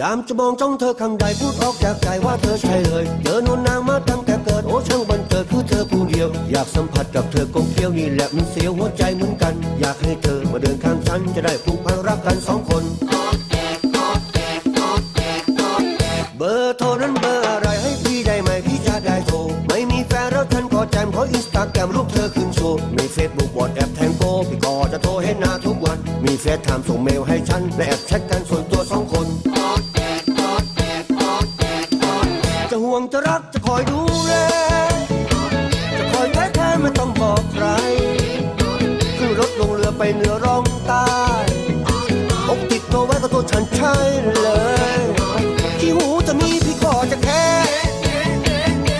ยามจะมองจ้องเธอข้างใดพูดออกจากใจว่าเธอใช่เลยเจอนวลนางมาตั้งแต่เกิดโอ้ช่างบันเกิดคือเธอผู้เดียว อยากสัมผัสกับเธอกงเกี้ยวนี่แหละมันเสียวหัวใจเหมือนกัน อยากให้เธอมาเดินข้างฉันจะได้ผูกพันรักกันสองคน เบอร์โทรนั้นเบอร์อะไรให้พี่ได้ไหมพี่จะได้โทรไม่มีแฟนแล้วฉันขอแจมขออินสตาแกรมรูปเธอขึ้นโชว์ในเฟซบุ๊กวอทแอปแทงโกพี่ก็จะโทรให้หน้าทุกวัน มีเฟซไทม์ส่งเมลให้ฉันและแอบแชทกันส่วนตัวสองคน จะห่วงจะรักจะคอยดูแล จะคอยแท้แท้ไม่ต้องบอกใคร ขึ้นรถลงเรือไปเหนือร่องใต้อกติดตัวไว้ก็ตัวฉันใช่เลยที่หูจะมีพี่ก็จะแค่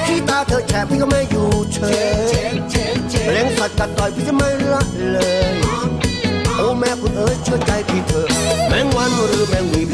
ที่ตาเธอแฉะพี่ก็ไม่อยู่เฉยแมลงสัตว์กัดต่อยพี่จะไม่ละเลย โอ้แม่คุณเอ๋ยเชื่อใจพี่เถอะแมงวันหรือแมงวี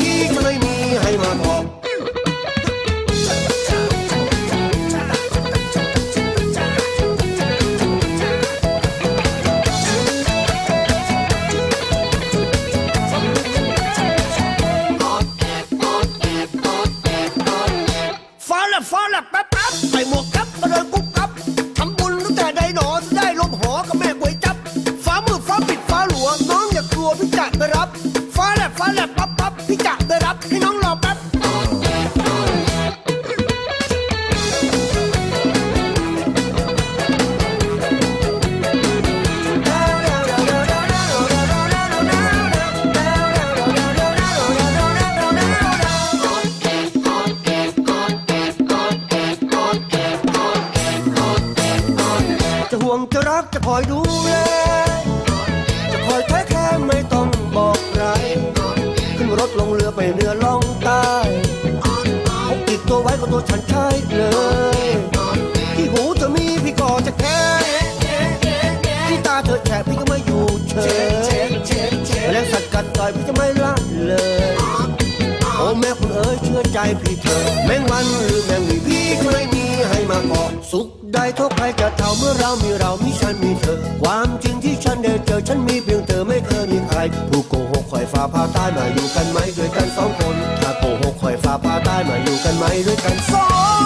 รับฟ้าแลบฟ้าแลบปั๊บปั๊บพี่จะไปรับให้น้องรอแป๊บจะห่วงจะรักจะคอยดูแลจะคอยแท้แค่ไม่ ไปเหนือล่องใต้พกติดตัวไว้กับตัวฉันใช่เลยที่หูเธอมีพี่ก็จะแค่ที่ตาเธอแฉะพี่ก็ไม่อยู่เฉยแมลงสัตว์กัดต่อยพี่จะไม่ละเลยโอ้แม่คุณเอ๋ยเชื่อใจพี่เธอแมงวันหรือแมงวีพี่ก็ไม่มี ให้มาพอสุขได้ทุกภัยจะเท่าเมื่อเรามีเรามีฉันมีเธอ ความจริงที่ฉันได้เจอฉันมีเพียงเธอไม่เคยมีใครผู้โกหกคอยฝ่าพาตายมาอยู่กันไหมด้วยกันสองคนถ้าโกหกคอยฝ่าพาตายมาอยู่กันไหมด้วยกันสอง